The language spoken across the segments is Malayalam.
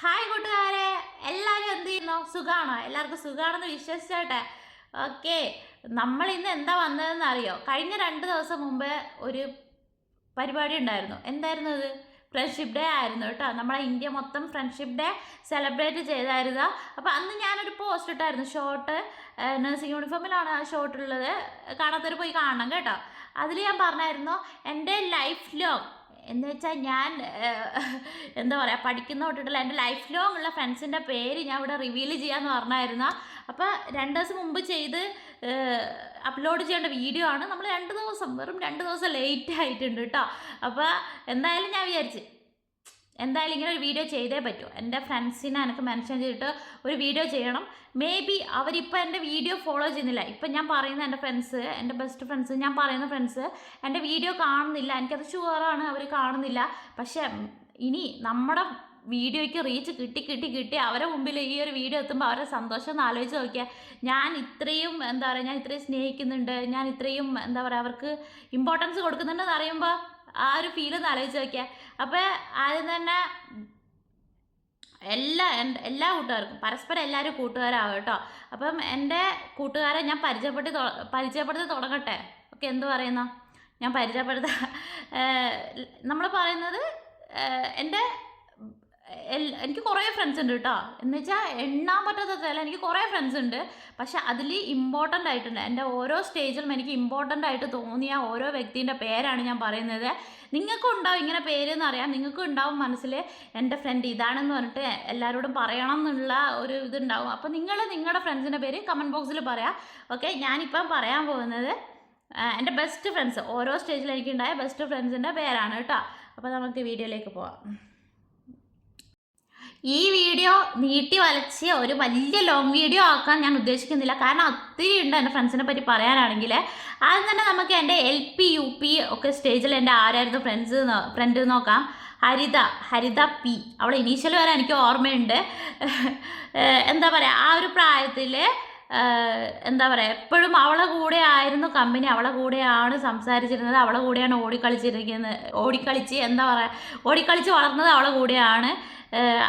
ഹായ് കൂട്ടുകാരെ. എല്ലാവരും എന്ത് ചെയ്യുന്നു? സുഖാണോ? എല്ലാവർക്കും സുഖാണെന്ന് വിശ്വസിച്ചോട്ടെ. ഓക്കെ നമ്മൾ ഇന്ന് എന്താ വന്നതെന്ന് അറിയോ? കഴിഞ്ഞ രണ്ട് ദിവസം മുമ്പ് ഒരു പരിപാടി ഉണ്ടായിരുന്നു. എന്തായിരുന്നു അത്? ഫ്രണ്ട്ഷിപ്പ് ഡേ ആയിരുന്നു കേട്ടോ. നമ്മളെ ഇന്ത്യ മൊത്തം ഫ്രണ്ട്ഷിപ്പ് ഡേ സെലിബ്രേറ്റ് ചെയ്തായിരുന്നു. അപ്പോൾ അന്ന് ഞാനൊരു പോസ്റ്റ് ഇട്ടായിരുന്നു. ഷോർട്ട് നഴ്സിംഗ് യൂണിഫോമിലാണ് ആ ഷോർട്ട് ഉള്ളത്. കാണാത്തവർ പോയി കാണണം കേട്ടോ. അതിൽ ഞാൻ പറഞ്ഞായിരുന്നു എന്റെ ലൈഫ് ലോങ് എന്ന് വെച്ചാൽ ഞാൻ എന്താ പറയുക പഠിക്കുന്ന തൊട്ടിട്ടുള്ള എന്റെ ലൈഫ് ലോങ് ഉള്ള ഫ്രണ്ട്സിന്റെ പേര് ഞാൻ ഇവിടെ റിവീൽ ചെയ്യാമെന്ന് പറഞ്ഞായിരുന്നു. അപ്പോൾ രണ്ട് ദിവസം മുമ്പ് ചെയ്ത് അപ്ലോഡ് ചെയ്യേണ്ട വീഡിയോ ആണ്. നമ്മൾ രണ്ട് ദിവസം വെറും രണ്ട് ദിവസം ലേറ്റ് ആയിട്ടുണ്ട് കേട്ടോ അപ്പോൾ എന്തായാലും ഞാൻ വിചാരിച്ച് എന്തായാലും ഇങ്ങനെ ഒരു വീഡിയോ ചെയ്തേ പറ്റൂ. എന്റെ ഫ്രണ്ട്സിനെ എനിക്ക് മെൻഷൻ ചെയ്തിട്ട് ഒരു വീഡിയോ ചെയ്യണം. മേ ബി അവരിപ്പോൾ എന്റെ വീഡിയോ ഫോളോ ചെയ്യുന്നില്ല. ഇപ്പം ഞാൻ പറയുന്ന എന്റെ ഫ്രണ്ട്സ് എന്റെ ബെസ്റ്റ് ഫ്രണ്ട്സ് ഞാൻ പറയുന്ന ഫ്രണ്ട്സ് എന്റെ വീഡിയോ കാണുന്നില്ല. എനിക്കത് ഷുവറാണ് അവർ കാണുന്നില്ല. പക്ഷേ ഇനി നമ്മുടെ വീഡിയോയ്ക്ക് റീച്ച് കിട്ടി കിട്ടി കിട്ടി അവരെ മുമ്പിൽ ഈ ഒരു വീഡിയോ എത്തുമ്പോൾ അവരുടെ സന്തോഷം ഒന്ന് ആലോചിച്ച് നോക്കിയാൽ ഞാൻ ഇത്രയും എന്താ പറയുക ഞാൻ ഇത്രയും സ്നേഹിക്കുന്നുണ്ട്. ഞാൻ ഇത്രയും എന്താ പറയുക അവർക്ക് ഇമ്പോർട്ടൻസ് കൊടുക്കുന്നുണ്ടെന്ന് അറിയുമ്പോൾ ആ ഒരു ഫീൽ ഒന്ന് ആലോചിച്ച് നോക്കിയ. അപ്പോൾ ആദ്യം തന്നെ എല്ലാ എല്ലാ കൂട്ടുകാർക്കും പരസ്പരം എല്ലാവരും കൂട്ടുകാരാവും കേട്ടോ. അപ്പം എന്റെ കൂട്ടുകാരെ ഞാൻ പരിചയപ്പെട്ട് പരിചയപ്പെടുത്തി തുടങ്ങട്ടെ. ഓക്കെ എന്ത് പറയുന്നു? ഞാൻ പരിചയപ്പെടുത്ത. നമ്മൾ പറയുന്നത് എന്റെ എനിക്ക് കുറേ ഫ്രണ്ട്സ് ഉണ്ട് കേട്ടോ എന്ന് വെച്ചാൽ എണ്ണാൻ പറ്റാത്തതല്ല എനിക്ക് കുറേ ഫ്രണ്ട്സ് ഉണ്ട്. പക്ഷെ അതിൽ ഇമ്പോർട്ടന്റ് ആയിട്ടുണ്ട്. എന്റെ ഓരോ സ്റ്റേജിലും എനിക്ക് ഇമ്പോർട്ടന്റ് ആയിട്ട് തോന്നിയ ഓരോ വ്യക്തിന്റെ പേരാണ് ഞാൻ പറയുന്നത്. നിങ്ങൾക്കും ഉണ്ടാവും ഇങ്ങനെ പേരെന്ന് അറിയാം. നിങ്ങൾക്കും ഉണ്ടാവും മനസ്സിൽ എന്റെ ഫ്രണ്ട് ഇതാണെന്ന് പറഞ്ഞിട്ട് എല്ലാവരോടും പറയണം എന്നുള്ള ഒരു ഇതുണ്ടാവും. അപ്പോൾ നിങ്ങൾ നിങ്ങളുടെ ഫ്രണ്ട്സിന്റെ പേര് കമന്റ് ബോക്സിൽ പറയാം. ഓക്കെ ഞാനിപ്പം പറയാൻ പോകുന്നത് എന്റെ ബെസ്റ്റ് ഫ്രണ്ട്സ് ഓരോ സ്റ്റേജിൽ എനിക്കുണ്ടായ ബെസ്റ്റ് ഫ്രണ്ട്സിന്റെ പേരാണ് കേട്ടോ അപ്പോൾ നമുക്ക് വീഡിയോയിലേക്ക് പോവാം. ഈ വീഡിയോ നീട്ടി വലച്ച് ഒരു വലിയ ലോങ് വീഡിയോ ആക്കാൻ ഞാൻ ഉദ്ദേശിക്കുന്നില്ല. കാരണം ഒത്തിരി ഉണ്ട് എന്റെ ഫ്രണ്ട്സിനെ പറ്റി പറയാനാണെങ്കിൽ. ആദ്യം തന്നെ നമുക്ക് എന്റെ എൽ പി യു പി ഒക്കെ സ്റ്റേജിൽ എന്റെ ആരായിരുന്നു ഫ്രണ്ട്സ് ഫ്രണ്ട് നോക്കാം. ഹരിത ഹരിത പി അവളെ ഇനീഷ്യൽ വരെ എനിക്ക് ഓർമ്മയുണ്ട്. എന്താ പറയുക ആ ഒരു പ്രായത്തിൽ എന്താ പറയുക എപ്പോഴും അവളെ കൂടെ ആയിരുന്നു കമ്പനി അവളെ കൂടെയാണ് സംസാരിച്ചിരുന്നത്. അവളെ കൂടെയാണ് ഓടിക്കളിച്ചിരിക്കുന്നത്. ഓടിക്കളിച്ച് എന്താ പറയുക ഓടിക്കളിച്ച് വളർന്നത് അവളെ കൂടെയാണ്.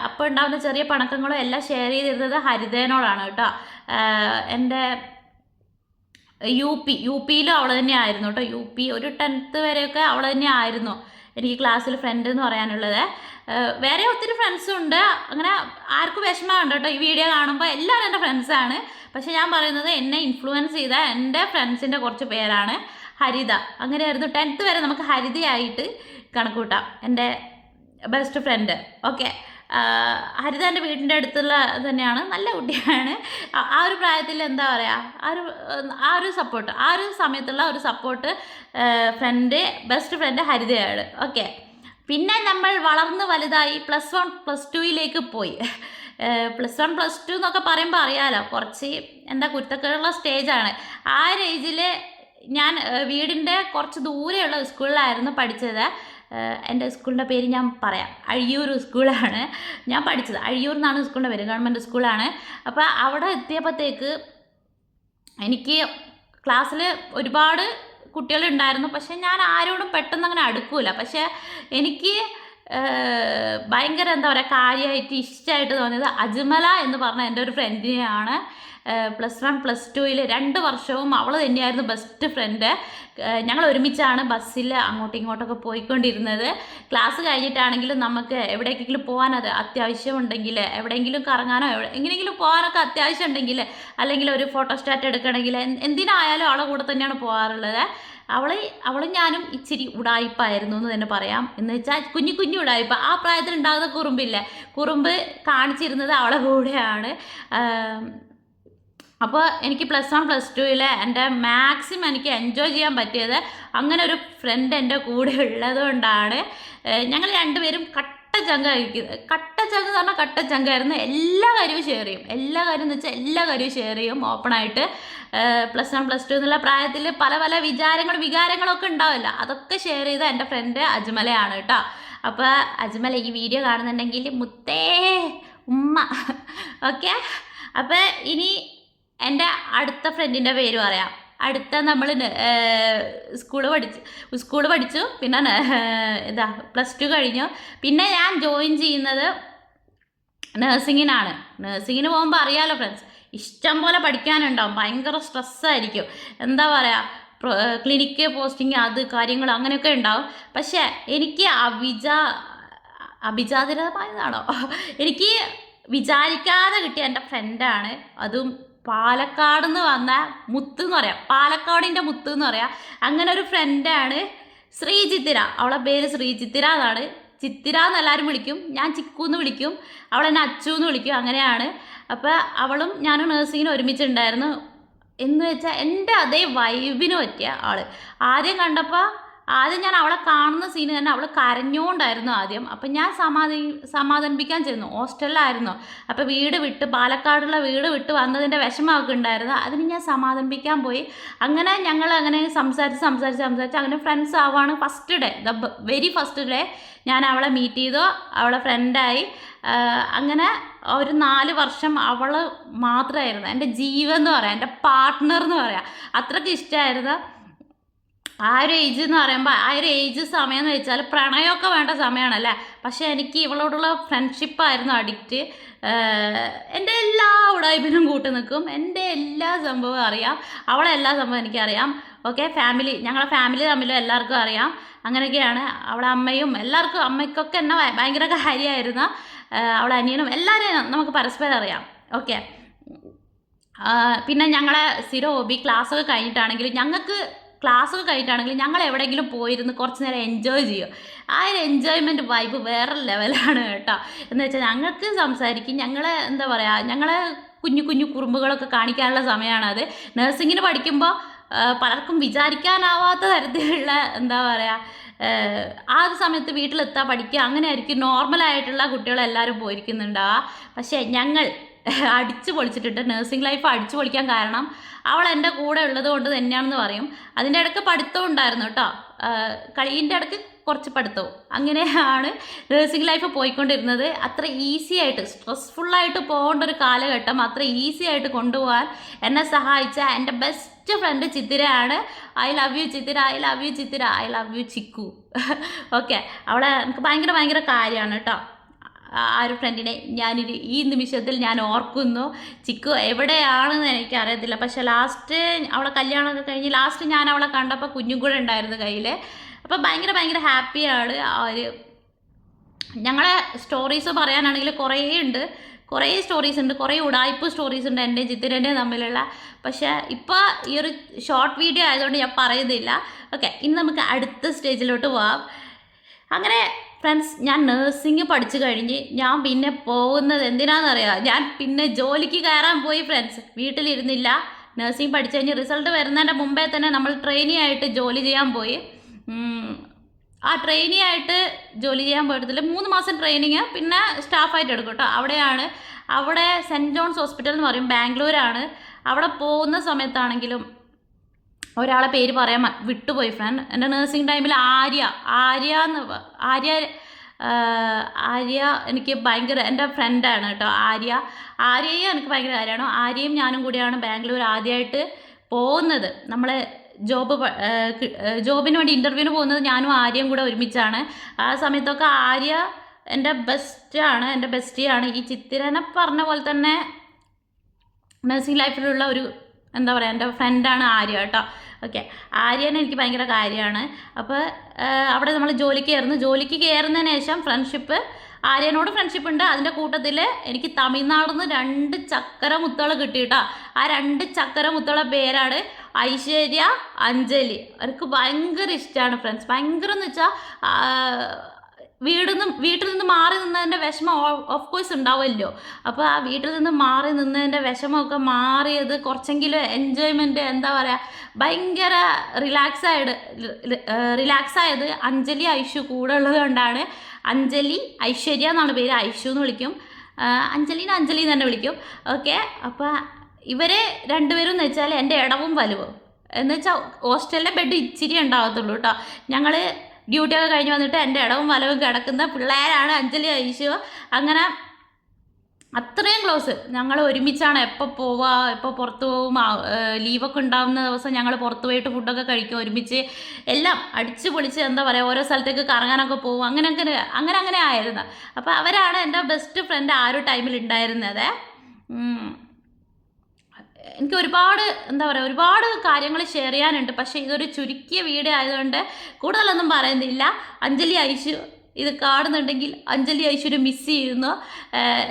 അപ്പോൾ ഉണ്ടാകുന്ന ചെറിയ പണക്കങ്ങളും എല്ലാം ഷെയർ ചെയ്തിരുന്നത് ഹരിതേനോടാണ് കേട്ടോ. എന്റെ യു പി യു പിയിലും അവൾ തന്നെ ആയിരുന്നു കേട്ടോ. യു പി ഒരു ടെൻത്ത് വരെയൊക്കെ അവൾ തന്നെ ആയിരുന്നു എനിക്ക് ക്ലാസ്സിൽ ഫ്രണ്ട് എന്ന് പറയാനുള്ളത്. വേറെ ഒത്തിരി ഫ്രണ്ട്സും ഉണ്ട്. അങ്ങനെ ആർക്കും വിഷമമുണ്ട് കേട്ടോ. ഈ വീഡിയോ കാണുമ്പോൾ എല്ലാവരും എന്റെ ഫ്രണ്ട്സാണ് പക്ഷേ ഞാൻ പറയുന്നത് എന്നെ ഇൻഫ്ലുവൻസ് ചെയ്ത എന്റെ ഫ്രണ്ട്സിന്റെ കുറച്ച് പേരാണ് ഹരിത. അങ്ങനെയായിരുന്നു ടെൻത്ത് വരെ നമുക്ക് ഹരിതയായിട്ട് കണക്കൂട്ടാം എന്റെ ബെസ്റ്റ് ഫ്രണ്ട് ഓക്കെ ഹരിത എന്റെ വീടിന്റെ അടുത്തുള്ള തന്നെയാണ്. നല്ല കുട്ടിയാണ്. ആ- ഒരു പ്രായത്തിൽ എന്താ പറയുക ആ ഒരു ആ ഒരു സപ്പോർട്ട് ആ ഒരു സമയത്തുള്ള ഒരു സപ്പോർട്ട് ഫ്രണ്ട് ബെസ്റ്റ് ഫ്രണ്ട് ഹരിതയാണ്. ഓക്കെ പിന്നെ നമ്മൾ വളർന്ന് വലുതായി പ്ലസ് വൺ പ്ലസ് ടുയിലേക്ക് പോയി. പ്ലസ് വൺ പ്ലസ് ടു എന്നൊക്കെ പറയുമ്പോൾ അറിയാലോ കുറച്ച് എന്താ കുരുത്തക്കേടുള്ള സ്റ്റേജാണ് ആ ഒരു ഏജിൽ ഞാൻ വീടിന്റെ കുറച്ച് ദൂരെയുള്ള സ്കൂളിലായിരുന്നു പഠിച്ചത്. എന്റെ സ്കൂളിന്റെ പേര് ഞാൻ പറയാം. അഴിയൂർ സ്കൂളാണ്. ഞാൻ പഠിച്ചത്. അഴിയൂർ എന്നാണ് സ്കൂളിന്റെ പേര്. ഗവൺമെന്റ് സ്കൂളാണ്. അപ്പോൾ അവിടെ എത്തിയപ്പോഴത്തേക്ക് എനിക്ക് ക്ലാസ്സിൽ ഒരുപാട് കുട്ടികളുണ്ടായിരുന്നു. പക്ഷേ ഞാൻ ആരോടും പെട്ടെന്ന് അങ്ങനെ അടുക്കൂല. പക്ഷേ എനിക്ക് ഭയങ്കര എന്താ പറയുക കാര്യമായിട്ട് ഇഷ്ടമായിട്ട് തോന്നിയത് അജ്മല എന്ന് പറഞ്ഞ എന്റെ ഒരു ഫ്രണ്ടിനെയാണ് പ്ലസ് വൺ പ്ലസ് ടുവിൽ രണ്ട് വർഷവും അവൾ തന്നെയായിരുന്നു ബെസ്റ്റ് ഫ്രണ്ട്. ഞങ്ങൾ ഒരുമിച്ചാണ് ബസ്സിൽ അങ്ങോട്ടും ഇങ്ങോട്ടൊക്കെ പോയിക്കൊണ്ടിരുന്നത്. ക്ലാസ് കഴിഞ്ഞിട്ടാണെങ്കിലും നമുക്ക് എവിടേക്കെങ്കിലും പോകാനത് അത് അത്യാവശ്യമുണ്ടെങ്കിൽ എവിടെയെങ്കിലും കറങ്ങാനോ എങ്ങനെയെങ്കിലും പോകാനൊക്കെ അത്യാവശ്യം ഉണ്ടെങ്കിൽ അല്ലെങ്കിൽ ഒരു ഫോട്ടോസ്റ്റാറ്റ് എടുക്കണമെങ്കിൽ എന്ത് എന്തിനായാലും അവളെ കൂടെ തന്നെയാണ് പോകാറുള്ളത് അവളെ അവളും ഞാനും ഇച്ചിരി ഉടായിപ്പായിരുന്നു എന്ന് തന്നെ പറയാം. എന്ന് വെച്ചാൽ കുഞ്ഞു കുഞ്ഞു ഉടായിപ്പ. ആ പ്രായത്തിൽ ഉണ്ടാകുന്ന കുറുമ്പില്ല? കുറുമ്പ് കാണിച്ചിരുന്നത് അവളെ കൂടെയാണ്. അപ്പോൾ എനിക്ക് പ്ലസ് വൺ പ്ലസ് ടുവിൽ എന്റെ മാക്സിമം എനിക്ക് എൻജോയ് ചെയ്യാൻ പറ്റിയത് അങ്ങനെ ഒരു ഫ്രണ്ട് എന്റെ കൂടെ ഉള്ളത് കൊണ്ടാണ്. ഞങ്ങൾ രണ്ടുപേരും കട്ട ചങ്ക കഴിക്കുന്നത് കട്ട ചങ്ക എന്ന് പറഞ്ഞാൽ കട്ട ചങ്കായിരുന്നു എല്ലാ കാര്യവും ഷെയർ ചെയ്യും. എല്ലാ കാര്യം എന്ന് വെച്ചാൽ എല്ലാ കാര്യവും ഷെയർ ചെയ്യും ഓപ്പണായിട്ട് പ്ലസ് വൺ പ്ലസ് ടു എന്നുള്ള പ്രായത്തിൽ പല പല വിചാരങ്ങളും വികാരങ്ങളൊക്കെ ഉണ്ടാവില്ല. അതൊക്കെ ഷെയർ ചെയ്ത എന്റെ ഫ്രണ്ട് അജ്മലയാണ് കേട്ടോ. അപ്പോൾ അജ്മല ഈ വീഡിയോ കാണുന്നുണ്ടെങ്കിൽ മുത്തേ ഉമ്മ. ഓക്കെ അപ്പോൾ ഇനി എന്റെ അടുത്ത ഫ്രണ്ടിന്റെ പേര് പറയാം. അടുത്ത നമ്മൾ സ്കൂൾ പഠിച്ചു സ്കൂൾ പഠിച്ചു. പിന്നെ എന്താ പ്ലസ് ടു കഴിഞ്ഞു. പിന്നെ ഞാൻ ജോയിൻ ചെയ്യുന്നത് നേഴ്സിങ്ങിനാണ് നേഴ്സിങ്ങിന് പോകുമ്പോൾ അറിയാലോ ഫ്രണ്ട്സ് ഇഷ്ടം പോലെ പഠിക്കാനുണ്ടാവും. ഭയങ്കര സ്ട്രെസ്സായിരിക്കും എന്താ പറയുക ക്ലിനിക്ക് പോസ്റ്റിംഗ് അത് കാര്യങ്ങൾ അങ്ങനെയൊക്കെ ഉണ്ടാവും. പക്ഷേ എനിക്ക് അഭിജ അഭിജാതിരമായതാണോ? എനിക്ക് വിചാരിക്കാതെ കിട്ടിയ എന്റെ ഫ്രണ്ടാണ് അതും പാലക്കാട് നിന്ന് വന്ന മുത്ത് എന്ന് പറയാം. പാലക്കാടിന്റെ മുത്ത് എന്ന് പറയാം. അങ്ങനെ ഒരു ഫ്രണ്ടാണ് ശ്രീചിത്തിര അവളെ പേര് ശ്രീചിത്തിര എന്നാണ്. ചിത്തിര എന്ന് എല്ലാവരും വിളിക്കും. ഞാൻ ചിക്കു എന്ന് വിളിക്കും. അവൾ എന്നെ അച്ചു എന്ന് വിളിക്കും. അങ്ങനെയാണ്. അപ്പോൾ അവളും ഞാനും നേഴ്സിങ്ങിന് ഒരുമിച്ചുണ്ടായിരുന്നു. എന്ന് വെച്ചാൽ എന്റെ അതേ വൈബിന് പറ്റിയ ആൾ ആദ്യം കണ്ടപ്പോൾ ആദ്യം ഞാൻ അവളെ കാണുന്ന സീന് തന്നെ അവൾ കരഞ്ഞുകൊണ്ടായിരുന്നു ആദ്യം. അപ്പം ഞാൻ സമാധി സമാധാനിപ്പിക്കാൻ ചെന്നു. ഹോസ്റ്റലിലായിരുന്നു. അപ്പോൾ വീട് വിട്ട് പാലക്കാടുള്ള വീട് വിട്ട് വന്നതിന്റെ വിഷമമൊക്കെ ഉണ്ടായിരുന്നു അതിന് ഞാൻ സമാധാനിപ്പിക്കാൻ പോയി. അങ്ങനെ ഞങ്ങൾ അങ്ങനെ സംസാരിച്ച് സംസാരിച്ച് സംസാരിച്ച് അങ്ങനെ friends ആവാണ് first day the very first day ഞാൻ അവളെ മീറ്റ് ചെയ്തു. അവളെ ഫ്രണ്ടായി അങ്ങനെ ഒരു നാല് വർഷം അവൾ മാത്രമായിരുന്നു. എന്റെ ജീവൻ എന്ന് പറയാം. എന്റെ പാർട്ട്ണർ എന്ന് പറയാം. അത്രയ്ക്ക് ഇഷ്ടമായിരുന്നു. ആ ഒരു ഏജ് എന്ന് പറയുമ്പോൾ ആ ഒരു ഏജ് സമയം എന്ന് വെച്ചാൽ പ്രണയമൊക്കെ വേണ്ട സമയമാണല്ലേ പക്ഷേ എനിക്ക് ഇവളോടുള്ള ഫ്രണ്ട്ഷിപ്പായിരുന്നു അഡിക്റ്റ് എന്റെ എല്ലാ ഉടായ്പിനും കൂട്ടി നിൽക്കും. എന്റെ എല്ലാ സംഭവവും അറിയാം. അവളെ എല്ലാ സംഭവം എനിക്കറിയാം ഓക്കെ ഫാമിലി ഞങ്ങളെ ഫാമിലി തമ്മിലും എല്ലാവർക്കും അറിയാം. അങ്ങനെയൊക്കെയാണ്. അവളെ അമ്മയും എല്ലാവർക്കും അമ്മയ്ക്കൊക്കെ എന്നെ ഭയ- ഭയങ്കര കാര്യമായിരുന്നു. അവളെ അനിയനും എല്ലാവരെയും നമുക്ക് പരസ്പരം അറിയാം. ഓക്കെ പിന്നെ ഞങ്ങളെ സ്ഥിരം ഹോബി ക്ലാസ്സൊക്കെ കഴിഞ്ഞിട്ടാണെങ്കിൽ ഞങ്ങൾക്ക് ക്ലാസ്സൊക്കെ കഴിഞ്ഞിട്ടാണെങ്കിലും ഞങ്ങൾ എവിടെയെങ്കിലും പോയിരുന്ന് കുറച്ച് നേരം എൻജോയ് ചെയ്യും ആ ഒരു എൻജോയ്മെന്റ് വൈബ് വേറെ ലെവലാണ് കേട്ടോ. എന്ന് വെച്ചാൽ ഞങ്ങൾക്ക് സംസാരിക്കും. ഞങ്ങളെ എന്താ പറയുക ഞങ്ങളെ കുഞ്ഞു കുഞ്ഞു കുറുമ്പുകളൊക്കെ കാണിക്കാനുള്ള സമയമാണത് നഴ്സിങ്ങിന് പഠിക്കുമ്പോൾ പലർക്കും വിചാരിക്കാനാവാത്ത തരത്തിലുള്ള എന്താ പറയുക ആ ഒരു സമയത്ത് വീട്ടിലെത്താൻ പഠിക്കുക. അങ്ങനെ ആയിരിക്കും നോർമലായിട്ടുള്ള കുട്ടികളെല്ലാവരും പോയിരിക്കുന്നുണ്ടാവുക പക്ഷേ ഞങ്ങൾ അടിച്ചു പൊളിച്ചിട്ടുണ്ട്. നഴ്സിംഗ് ലൈഫ് അടിച്ചു പൊളിക്കാൻ കാരണം അവൾ എന്റെ കൂടെ ഉള്ളത് കൊണ്ട് തന്നെയാണെന്ന് പറയും. അതിന്റെ ഇടയ്ക്ക് പഠിത്തവും ഉണ്ടായിരുന്നു കേട്ടോ. കളീന്റെ ഇടയ്ക്ക് കുറച്ച് പഠിത്തവും. അങ്ങനെയാണ് നഴ്സിംഗ് ലൈഫ് പോയിക്കൊണ്ടിരുന്നത്. അത്ര ഈസി ആയിട്ട് സ്ട്രെസ്ഫുള്ളായിട്ട് പോകേണ്ട ഒരു കാലഘട്ടം അത്ര ഈസി ആയിട്ട് കൊണ്ടുപോകാൻ എന്നെ സഹായിച്ച എന്റെ best friend ചിത്തിരയാണ്. I love you Chithira I love you Chithira I love you Chikku. Okay അവളെ എനിക്ക് ഭയങ്കര ഭയങ്കര കാര്യമാണ് കേട്ടോ. ആ ഒരു ഫ്രണ്ടിനെ ഞാനൊരു ഈ നിമിഷത്തിൽ ഞാൻ ഓർക്കുന്നു. ചിക്കു എവിടെയാണെന്ന് എനിക്കറിയത്തില്ല. പക്ഷേ ലാസ്റ്റ് അവളെ കല്യാണമൊക്കെ കഴിഞ്ഞ് ലാസ്റ്റ് ഞാൻ അവളെ കണ്ടപ്പോൾ കുഞ്ഞും കൂടെ ഉണ്ടായിരുന്നു കയ്യിൽ അപ്പോൾ ഭയങ്കര ഭയങ്കര ഹാപ്പിയാണ് ആ ഒരു ഞങ്ങളെ സ്റ്റോറീസ് പറയാനാണെങ്കിൽ കുറേ ഉണ്ട്. കുറേ സ്റ്റോറീസ് ഉണ്ട് കുറേ ഉടായ്പ സ്റ്റോറീസ് ഉണ്ട് എന്റെ ചിത്തിരന്റെ തമ്മിലുള്ള. പക്ഷേ ഇപ്പോൾ ഈ ഒരു ഷോർട്ട് വീഡിയോ ആയതുകൊണ്ട് ഞാൻ പറയുന്നില്ല. ഓക്കെ ഇനി നമുക്ക് അടുത്ത സ്റ്റേജിലോട്ട് പോവാം. അങ്ങനെ ഫ്രണ്ട്സ് ഞാൻ നേഴ്സിംഗ് പഠിച്ചു കഴിഞ്ഞ് ഞാൻ പിന്നെ പോകുന്നത് എന്തിനാണെന്നറിയാം ഞാൻ പിന്നെ ജോലിക്ക് കയറാൻ പോയി ഫ്രണ്ട്സ് വീട്ടിലിരുന്നില്ല. നഴ്സിംഗ് പഠിച്ചു കഴിഞ്ഞ് റിസൾട്ട് വരുന്നതിന്റെ മുമ്പേ തന്നെ നമ്മൾ ട്രെയിനി ആയിട്ട് ജോലി ചെയ്യാൻ പോയി. ആ ട്രെയിനി ആയിട്ട് ജോലി ചെയ്യാൻ പോയിട്ടില്ല മൂന്ന് മാസം ട്രെയിനിങ് പിന്നെ സ്റ്റാഫായിട്ട് എടുക്കും കേട്ടോ. അവിടെയാണ് അവിടെ സെന്റ് ജോൺസ് ഹോസ്പിറ്റൽ എന്ന് പറയും ബാംഗ്ലൂരാണ്. അവിടെ പോകുന്ന സമയത്താണെങ്കിലും ഒരാളെ പേര് പറയാൻ വിട്ടുപോയി ഫ്രണ്ട് എന്റെ നേഴ്സിംഗ് ടൈമിൽ ആര്യ ആര്യ എന്ന് ആര്യ ആര്യ എനിക്ക് ഭയങ്കര എന്റെ ഫ്രണ്ടാണ് കേട്ടോ ആര്യ. ആര്യയും എനിക്ക് ഭയങ്കര കാര്യമാണ്. ആര്യയും ഞാനും കൂടിയാണ് ബാംഗ്ലൂർ ആദ്യമായിട്ട് പോകുന്നത്. നമ്മളെ ജോബ് ജോബിന് വേണ്ടി ഇന്റർവ്യൂവിന് പോകുന്നത് ഞാനും ആര്യയും കൂടെ ഒരുമിച്ചാണ്. ആ സമയത്തൊക്കെ ആര്യ എന്റെ ബെസ്റ്റാണ് എന്റെ ബെസ്റ്റിയാണ് ഈ ചിത്തിരനെ പറഞ്ഞ പോലെ തന്നെ നഴ്സിംഗ് ലൈഫിലുള്ള ഒരു എന്താ പറയുക എന്റെ ഫ്രണ്ടാണ് ആര്യ കേട്ടോ. ഓക്കെ. ആര്യനെ എനിക്ക് ഭയങ്കര കാര്യമാണ്. അപ്പോൾ അവിടെ നമ്മൾ ജോലിക്ക് കയറുന്നു. ജോലിക്ക് കയറുന്നതിന് ശേഷം ഫ്രണ്ട്ഷിപ്പ് ആര്യനോട് ഫ്രണ്ട്ഷിപ്പ് ഉണ്ട്. അതിന്റെ കൂട്ടത്തിൽ എനിക്ക് തമിഴ്നാട് നിന്ന് രണ്ട് ചക്കര മുത്തുകൾ ആ രണ്ട് ചക്കര മുത്തുകളെ പേരാണ് ഐശ്വര്യ അഞ്ജലി. അവർക്ക് ഭയങ്കര ഇഷ്ടമാണ് ഫ്രണ്ട്സ്. ഭയങ്കര എന്ന് വെച്ചാൽ നിന്ന് വീട്ടിൽ നിന്ന് മാറി നിന്നതിന്റെ വിഷമം ഓഫ് കോഴ്സ് ഉണ്ടാവുമല്ലോ. അപ്പോൾ ആ വീട്ടിൽ നിന്ന് മാറി നിന്നതിന്റെ വിഷമമൊക്കെ മാറിയത് കുറച്ചെങ്കിലും എൻജോയ്മെന്റ് എന്താ പറയുക ഭയങ്കര റിലാക്സ് ആയത് റിലാക്സ് ആയത് അഞ്ജലി ഐഷു കൂടെ ഉള്ളത് കൊണ്ടാണ്. അഞ്ജലി ഐശ്വര്യ എന്നാണ് പേര് ഐഷു എന്ന് വിളിക്കും. അഞ്ജലിനെ അഞ്ജലി തന്നെ വിളിക്കും. ഓക്കെ അപ്പോൾ ഇവരെ രണ്ടുപേരും എന്ന് വെച്ചാൽ എന്റെ ഇടവും വലുവും. എന്ന് വെച്ചാൽ ഹോസ്റ്റലിലെ ബെഡ് ഇച്ചിരി ഉണ്ടാകത്തുള്ളൂ കേട്ടോ. ഞങ്ങൾ ഡ്യൂട്ടിയൊക്കെ കഴിഞ്ഞ് വന്നിട്ട് എന്റെ ഇടവും വലവും കിടക്കുന്ന പിള്ളേരാണ് അഞ്ജലി ഐശു അങ്ങനെ അത്രയും ക്ലോസ്. ഞങ്ങൾ ഒരുമിച്ചാണ് എപ്പോൾ പോവുക എപ്പോൾ പുറത്ത് ഏഹ് ലീവൊക്കെ ഉണ്ടാകുന്ന ദിവസം ഞങ്ങൾ പുറത്ത് പോയിട്ട് ഫുഡൊക്കെ കഴിക്കും ഒരുമിച്ച്. എല്ലാം അടിച്ച് പൊളിച്ച് എന്താ പറയുക ഓരോ സ്ഥലത്തേക്ക് കറങ്ങാനൊക്കെ പോകും അങ്ങനെ അങ്ങനെ അങ്ങനെ അങ്ങനെ ആയിരുന്നു. അപ്പോൾ അവരാണ് എന്റെ ബെസ്റ്റ് ഫ്രണ്ട് ആ ഒരു ടൈമിൽ ഉണ്ടായിരുന്നത്. എനിക്ക് ഒരുപാട് എന്താ പറയുക ഒരുപാട് കാര്യങ്ങൾ ഷെയർ ചെയ്യാനുണ്ട്. പക്ഷേ ഇതൊരു ചുരുക്കിയ വീഡിയോ ആയതുകൊണ്ട് കൂടുതലൊന്നും പറയുന്നില്ല. അഞ്ജലി ഐശു ഇത് കാണുന്നുണ്ടെങ്കിൽ അഞ്ജലി ഐശ്വര്യ മിസ് ചെയ്യുന്നു.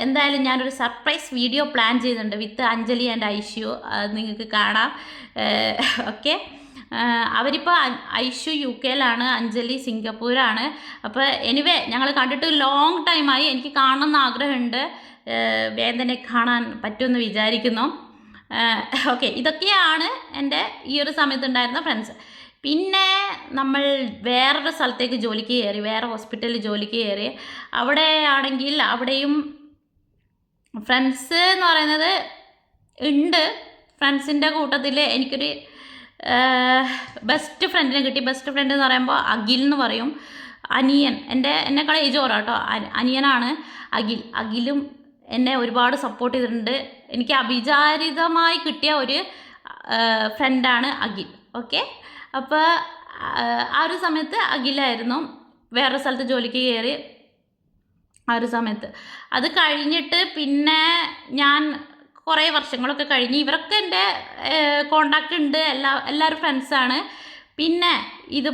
എന്തായാലും ഞാനൊരു സർപ്രൈസ് വീഡിയോ പ്ലാൻ ചെയ്യുന്നുണ്ട് വിത്ത് അഞ്ജലി ആൻഡ് ഐശ്യു നിങ്ങൾക്ക് കാണാം. ഓക്കെ അവരിപ്പോൾ ഐഷു യു കെയിലാണ് അഞ്ജലി സിംഗപ്പൂരാണ്. അപ്പോൾ എനിവേ ഞങ്ങൾ കണ്ടിട്ട് ലോങ് ടൈമായി എനിക്ക് കാണണമെന്ന് ആഗ്രഹമുണ്ട്. വേദനെ കാണാൻ പറ്റുമെന്ന് വിചാരിക്കുന്നു. ഓക്കെ ഇതൊക്കെയാണ് എന്റെ ഈ ഒരു സമയത്തുണ്ടായിരുന്ന ഫ്രണ്ട്സ് പിന്നെ നമ്മൾ വേറൊരു സ്ഥലത്തേക്ക് ജോലിക്ക് കയറി വേറെ ഹോസ്പിറ്റലിൽ ജോലിക്ക് കയറി. അവിടെ ആണെങ്കിൽ അവിടെയും ഫ്രണ്ട്സ് എന്ന് പറയുന്നത് ഉണ്ട്. ഫ്രണ്ട്സിന്റെ കൂട്ടത്തിൽ എനിക്കൊരു ബെസ്റ്റ് ഫ്രണ്ടിനെ കിട്ടി. ബെസ്റ്റ് ഫ്രണ്ട് എന്ന് പറയുമ്പോൾ അഖിൽ എന്ന് പറയും. അനിയൻ. എന്റെ എന്നെക്കാൾ ഏജ് കുറവാട്ടോ അനിയനാണ് അഖിൽ. അഖിലും എന്നെ ഒരുപാട് സപ്പോർട്ട് ചെയ്തിട്ടുണ്ട്. എനിക്ക് അവിചാരിതമായി കിട്ടിയ ഒരു ഫ്രണ്ടാണ് അഖിൽ. ഓക്കെ അപ്പോൾ ആ ഒരു സമയത്ത് അഖിലായിരുന്നു വേറെ സ്ഥലത്ത് ജോലിക്ക് കയറി ആ ഒരു സമയത്ത്. അത് കഴിഞ്ഞിട്ട് പിന്നെ ഞാൻ കുറേ വർഷങ്ങളൊക്കെ കഴിഞ്ഞ് ഇവരൊക്കെ എന്റെ കോണ്ടാക്റ്റ് ഉണ്ട്. എല്ലാ എല്ലാവരും ഫ്രണ്ട്സാണ് പിന്നെ ഇത്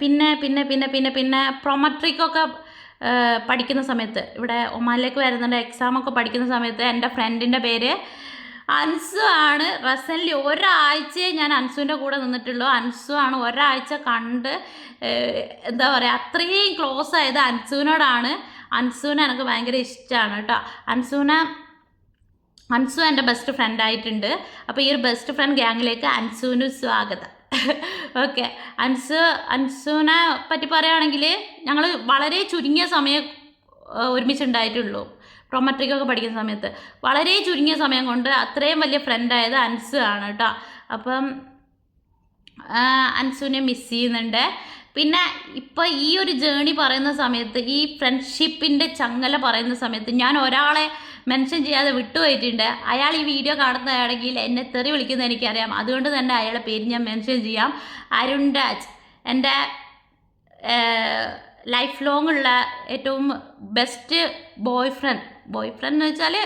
പിന്നെ പിന്നെ പിന്നെ പിന്നെ പിന്നെ പ്രൊമട്രിക്കൊക്കെ പഠിക്കുന്ന സമയത്ത്. ഇവിടെ ഒമാനിലേക്ക് വരുന്നുണ്ട്. എക്സാമൊക്കെ പഠിക്കുന്ന സമയത്ത് എന്റെ ഫ്രണ്ടിന്റെ പേര് അൻസു ആണ്. റസൻലി ഒരാഴ്ചയെ ഞാൻ അൻസുവിന്റെ കൂടെ നിന്നിട്ടുള്ളൂ. അൻസു ആണ് ഒരാഴ്ച കണ്ട് എന്താ പറയുക അത്രയും ക്ലോസ് ആയത് അൻസുവിനോടാണ്. അൻസുവിനെ എനിക്ക് ഭയങ്കര ഇഷ്ടമാണ് കേട്ടോ. അൻസുവിനെ അൻസു എന്റെ ബെസ്റ്റ് ഫ്രണ്ട് ആയിട്ടുണ്ട്. അപ്പോൾ ഈ ഒരു ബെസ്റ്റ് ഫ്രണ്ട് ഗ്യാങ്ങിലേക്ക് അൻസുവിന് സ്വാഗതം. ഓക്കെ അൻസു അൻസുവിനെ പറ്റി പറയുകയാണെങ്കിൽ ഞങ്ങൾ വളരെ ചുരുങ്ങിയ സമയം ഒരുമിച്ച് ഒരുമിച്ചുണ്ടായിട്ടുള്ളൂ. പ്രൊമട്രിക്കൊക്കെ പഠിക്കുന്ന സമയത്ത്. വളരെ ചുരുങ്ങിയ സമയം കൊണ്ട് അത്രയും വലിയ ഫ്രണ്ടായത് അൻസു ആണ് കേട്ടോ. അപ്പം അൻസുവിനെ മിസ് ചെയ്യുന്നുണ്ട്. പിന്നെ ഇപ്പോൾ ഈ ഒരു ജേണി പറയുന്ന സമയത്ത് ഈ ഫ്രണ്ട്ഷിപ്പിന്റെ ചങ്ങല പറയുന്ന സമയത്ത് ഞാൻ ഒരാളെ മെൻഷൻ ചെയ്യാതെ വിട്ടുപോയിട്ടുണ്ട്. അയാൾ ഈ വീഡിയോ കാണുന്നതാണെങ്കിൽ എന്നെ തെറി വിളിക്കുന്നത് എനിക്കറിയാം. അതുകൊണ്ട് തന്നെ അയാളുടെ പേര് ഞാൻ മെൻഷൻ ചെയ്യാം. അരുൺ രാജ് എന്റെ ലൈഫ് ലോങ് ഉള്ള ഏറ്റവും best boy friend boy friend എന്ന് വെച്ചാൽ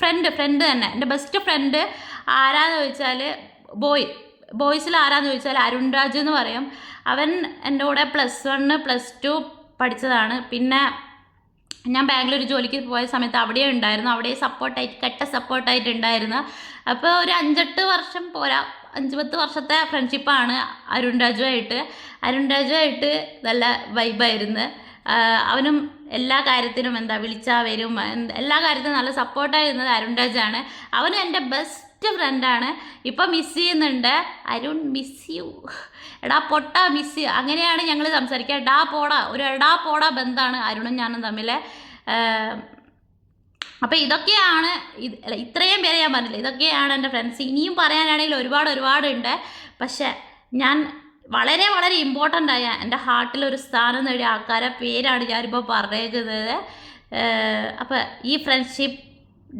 ഫ്രണ്ട് ഫ്രണ്ട് തന്നെ. എന്റെ ബെസ്റ്റ് ഫ്രണ്ട് ആരാന്ന് ചോദിച്ചാൽ ബോയ് ബോയ്സിൽ ആരാന്ന് ചോദിച്ചാൽ അരുൺ രാജ് എന്ന് പറയും. അവൻ എന്റെ കൂടെ പ്ലസ് വണ്ണ് പ്ലസ് ടു പഠിച്ചതാണ്. പിന്നെ ഞാൻ ബാംഗ്ലൂർ ജോലിക്ക് പോയ സമയത്ത് അവിടെ ഉണ്ടായിരുന്നു. അവിടെ സപ്പോർട്ടായിട്ട് കെട്ട സപ്പോർട്ടായിട്ട് ഉണ്ടായിരുന്നു അപ്പോൾ ഒരു അഞ്ചെട്ട് വർഷം പോരാ. അഞ്ച് പത്ത് വർഷത്തെ ഫ്രണ്ട്ഷിപ്പാണ് അരുൺ രാജുവായിട്ട് അരുൺ രാജുവായിട്ട് നല്ല വൈബായിരുന്നു അവനും എല്ലാ കാര്യത്തിനും എന്താ വിളിച്ചാൽ വരും. എല്ലാ കാര്യത്തിനും നല്ല സപ്പോർട്ടായിരുന്നത് അരുൺ രാജാണ്. അവനും എന്റെ ബെസ്റ്റ് ഫ്രണ്ടാണ് ഇപ്പം മിസ് ചെയ്യുന്നുണ്ട്. അരുൺ മിസ് യു എടാ പൊട്ട മിസ് അങ്ങനെയാണ് ഞങ്ങൾ സംസാരിക്കുക. എടാ പോടാ. ഒരു എടാ പോടാ ബന്ധമാണ് അരുണും ഞാനും തമ്മിൽ അപ്പോൾ ഇതൊക്കെയാണ് ഇത് ഇത്രയും പേരെ ഞാൻ പറഞ്ഞില്ല? ഇതൊക്കെയാണ് എന്റെ ഫ്രണ്ട്സ് ഇനിയും പറയാനാണെങ്കിൽ ഒരുപാട് ഒരുപാടുണ്ട് പക്ഷേ ഞാൻ വളരെ വളരെ ഇമ്പോർട്ടന്റ് ആയ എന്റെ ഹാർട്ടിൽ ഒരു സ്ഥാനം നേടിയ ആൾക്കാരെ പേരാണ് ഞാനിപ്പോൾ പറഞ്ഞേക്കുന്നത്. അപ്പോൾ ഈ ഫ്രണ്ട്ഷിപ്പ്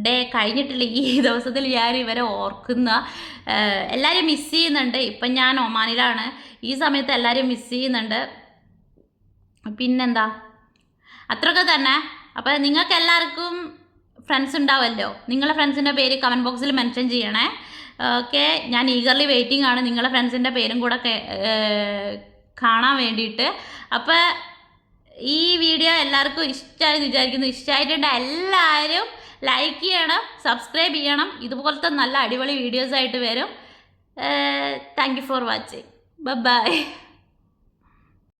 ഡേ കഴിഞ്ഞിട്ടില്ല. ഈ ദിവസത്തിൽ ഞാൻ ഇവരെ ഓർക്കുന്ന എല്ലാവരും മിസ് ചെയ്യുന്നുണ്ട്. ഇപ്പം ഞാൻ ഒമാനിലാണ്. ഈ സമയത്ത് എല്ലാവരും മിസ് ചെയ്യുന്നുണ്ട്. പിന്നെന്താ? അത്രയൊക്കെ തന്നെ. അപ്പം നിങ്ങൾക്ക് എല്ലാവർക്കും ഫ്രണ്ട്സ് ഉണ്ടാവുമല്ലോ നിങ്ങളെ ഫ്രണ്ട്സിന്റെ പേര് കമന്റ് ബോക്സിൽ മെൻഷൻ ചെയ്യണേ. ഓക്കെ. ഞാൻ ഈഗർലി വെയിറ്റിംഗ് ആണ് നിങ്ങളെ ഫ്രണ്ട്സിന്റെ പേരും കൂടെ കാണാൻ വേണ്ടിയിട്ട്. അപ്പോൾ ഈ വീഡിയോ എല്ലാവർക്കും ഇഷ്ടമായി വിചാരിക്കുന്നു. ഇഷ്ടമായിട്ടുണ്ട് എല്ലാവരും. ലൈക്ക് ചെയ്യണം സബ്സ്ക്രൈബ് ചെയ്യണം. ഇതുപോലത്തെ നല്ല അടിപൊളി വീഡിയോസ് ആയിട്ട് വരും. Thank you for watching bye